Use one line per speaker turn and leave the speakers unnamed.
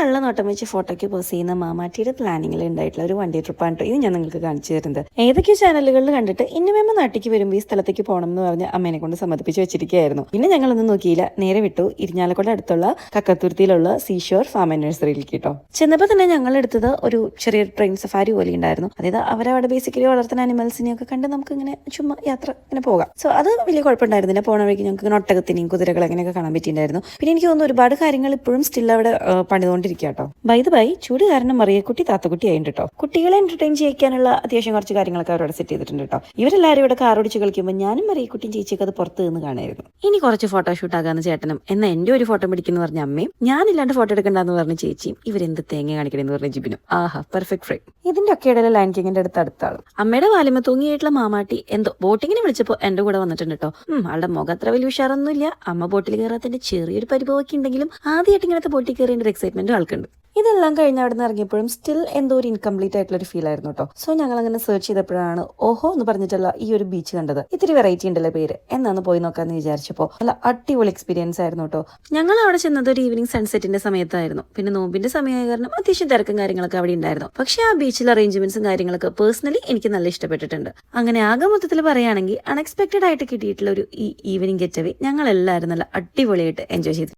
കള്ള നോട്ടം വെച്ച് ഫോട്ടോയ്ക്ക് പോസ് ചെയ്യുന്ന മാമാറ്റിയുടെ പ്ലാനിങ്ങിൽ ഉണ്ടായിട്ടുള്ള ഒരു വണ്ടി ട്രിപ്പാണ് ഇത് ഞാൻ നിങ്ങൾക്ക് കാണിച്ചു തരുന്നത്. ഏതൊക്കെ ചാനലുകളിൽ കണ്ടിട്ട് ഇന്നുമേമ്മ നാട്ടിലേക്ക് വരുമ്പോൾ ഈ സ്ഥലത്തേക്ക് പോകണം എന്ന് പറഞ്ഞ് അമ്മേനെ കൊണ്ട് സമ്മതിപ്പിച്ച് വെച്ചിരിക്കുകയായിരുന്നു. പിന്നെ ഞങ്ങളൊന്നും നോക്കിയില്ല. നേരെ വിട്ടു. ഇരിഞ്ഞാലക്കുട അടുത്തുള്ള കക്കത്തുരുത്തിയിലുള്ള സീഷോർ ഫാം ആൻഡ് നഴ്സറിയിൽ കേട്ടോ. ചെന്നപ്പോൾ തന്നെ ഞങ്ങൾ എടുത്തത് ഒരു ചെറിയ ട്രെയിൻ സഫാരി പോലെ ഉണ്ടായിരുന്നു. അതായത് അവരവിടെ ബേസിക്കലി വളർത്തുന്ന അനിമൽസിനെ ഒക്കെ കണ്ട് നമുക്ക് ഇങ്ങനെ ചുമ്മാ യാത്ര ഇങ്ങനെ പോകാം. സോ അത് വലിയ കുഴപ്പമുണ്ടായിരുന്നില്ല. പോണ വഴിക്ക് ഞങ്ങൾക്ക് ഒട്ടകത്തിനെയും കുതിരകൾ അങ്ങനെയൊക്കെ കാണാൻ പറ്റിയിട്ടുണ്ടായിരുന്നു. പിന്നെ എനിക്ക് തോന്നുന്നു ഒരുപാട് കാര്യങ്ങൾ ഇപ്പോഴും സ്റ്റിൽ അവിടെ ആ, പണിതുകൊണ്ടിരിക്കുക കേട്ടോ ബൈ ചൂട് കാരണം മറിയക്കുട്ടി താത്തക്കുട്ടി ആയിട്ട് കേട്ടോ കുട്ടികളെ എന്റർടൈൻ ചെയ്യിക്കാനുള്ള അത്യാവശ്യം കുറച്ച് കാര്യങ്ങളൊക്കെ അവരോട് സെറ്റ് ചെയ്തിട്ടുണ്ട് കേട്ടോ ഇവരെല്ലാവരും ഇവിടെ കാറോടിച്ച് കളിക്കുമ്പോൾ ഞാനും മറിയക്കുട്ടിയും ചേച്ചിയൊക്കെ അത് പുറത്ത് നിന്ന് കാണായിരുന്നു. ഇനി കുറച്ച് ഫോട്ടോ ഷൂട്ട് ആകാന്ന് ചേട്ടനും. എന്ന എന്റെ ഒരു ഫോട്ടോ പിടിക്കുന്നു പറഞ്ഞ അമ്മയും ഞാനില്ലാണ്ട് ഫോട്ടോ എടുക്കണ്ടെന്ന് പറഞ്ഞ ചേച്ചിയും ഇവരെന്ത് തേങ്ങ കാണിക്കണമെന്ന് പറഞ്ഞ ജിബിനും. ആഹാ പെർഫെക്റ്റ് ഫ്രെയിം ഇതിന്റെ ഒക്കെ ഇടയിൽ ലൈൻ കിങ്ങിന്റെ അടുത്ത് അടുത്താണ് അമ്മയുടെ വാലിമ തൂങ്ങിയായിട്ടുള്ള മാമാട്ടി എന്തോ ബോട്ടിങ്ങിന് വിളിച്ചപ്പോ എന്റെ കൂടെ വന്നിട്ടുണ്ട് കേട്ടോ ഉം ആളുടെ മുഖം അത്ര വലിയ ഉഷാറൊന്നുമില്ല. അമ്മ ബോട്ടിൽ കയറാത്തതിന്റെ ചെറിയൊരു പരിഭവമൊക്കെ ഉണ്ടെങ്കിലും ആദ്യമായിട്ട് ഇങ്ങനത്തെ ബോട്ടിൽ കയറിയ ഒരു എക്സൈറ്റ്മെന്റ് ആൾക്കുണ്ട്. ഇതെല്ലാം കഴിഞ്ഞ് അവിടെ നിന്ന് ഇറങ്ങിയപ്പോഴും സ്റ്റിൽ എന്തോ ഒരു ഇൻകംപ്ലീറ്റ് ആയിട്ടുള്ള ഒരു ഫീൽ ആയിരുന്നു കേട്ടോ സോ ഞങ്ങൾ അങ്ങനെ സെർച്ച് ചെയ്തപ്പോഴാണ് ഓഹോ എന്ന് പറഞ്ഞിട്ടുള്ള ഈ ഒരു ബീച്ച് കണ്ടത്. ഇത്തിരി വെറൈറ്റി ഉണ്ടല്ലോ പേര്. എന്നാണ് പോയി നോക്കാന്ന് വിചാരിച്ചപ്പോൾ നല്ല അടിപൊളി എക്സ്പീരിയൻസ് ആയിരുന്നു കേട്ടോ ഞങ്ങൾ അവിടെ ചെന്നത് ഒരു ഈവനിങ് സൺസെറ്റിന്റെ സമയത്തായിരുന്നു. പിന്നെ നോമ്പിന്റെ സമയമായ കാരണം അത്യാവശ്യം തിരക്കും കാര്യങ്ങളൊക്കെ അവിടെ ഉണ്ടായിരുന്നു. പക്ഷെ ആ ബീച്ചിൽ അറേഞ്ച്മെന്റ്സും കാര്യങ്ങളൊക്കെ പേഴ്സണലി എനിക്ക് നല്ല ഇഷ്ടപ്പെട്ടിട്ടുണ്ട്. അങ്ങനെ ആകെ മൊത്തത്തിൽ പറയുകയാണെങ്കിൽ അൺഎക്സ്പെക്ടഡ് ആയിട്ട് കിട്ടിയിട്ടുള്ള ഒരു ഈ ഈവനിങ് ഗെറ്റവേ ഞങ്ങൾ എല്ലാവരും നല്ല അടിപൊളിയായിട്ട് എൻജോയ് ചെയ്തു.